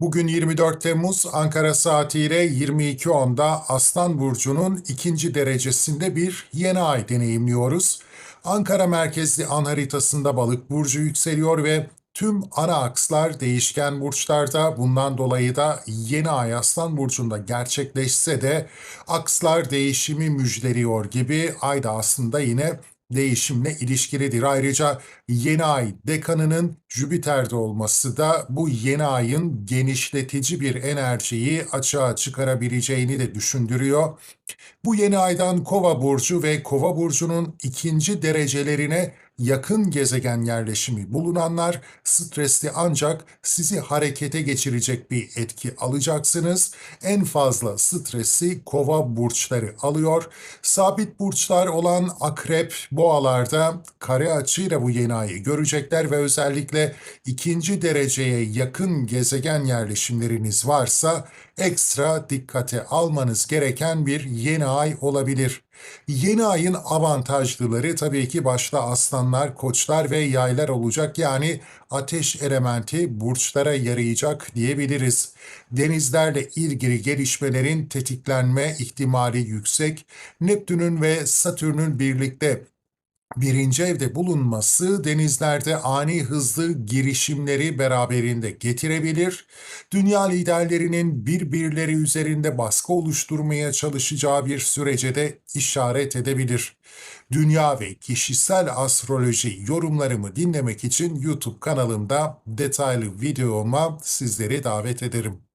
Bugün 24 Temmuz Ankara saatiyle 22.10'da Aslan Burcu'nun ikinci derecesinde bir yeni ay deneyimliyoruz. Ankara merkezli an haritasında balık burcu yükseliyor ve tüm ana akslar değişken burçlarda. Bundan dolayı da yeni ay Aslan Burcu'nda gerçekleşse de akslar değişimi müjdeliyor gibi ay da aslında yine değişimle ilişkilidir. Ayrıca yeni ay dekanının Jüpiter'de olması da bu yeni ayın genişletici bir enerjiyi açığa çıkarabileceğini de düşündürüyor. Bu yeni aydan Kova burcu ve Kova burcunun ikinci derecelerine yakın gezegen yerleşimi bulunanlar stresli ancak sizi harekete geçirecek bir etki alacaksınız. En fazla stresi kova burçları alıyor. Sabit burçlar olan akrep, boğalarda kare açıyla bu yeni ayı görecekler ve özellikle ikinci dereceye yakın gezegen yerleşimleriniz varsa ekstra dikkate almanız gereken bir yeni ay olabilir. Yeni ayın avantajlıları tabii ki başta aslanlar, koçlar ve yaylar olacak. Yani ateş elementi burçlara yarayacak diyebiliriz. Denizlerle ilgili gelişmelerin tetiklenme ihtimali yüksek. Neptün'ün ve Satürn'ün birlikte birinci evde bulunması denizlerde ani hızlı girişimleri beraberinde getirebilir. Dünya liderlerinin birbirleri üzerinde baskı oluşturmaya çalışacağı bir sürece de işaret edebilir. Dünya ve kişisel astroloji yorumlarımı dinlemek için YouTube kanalımda detaylı videoma sizleri davet ederim.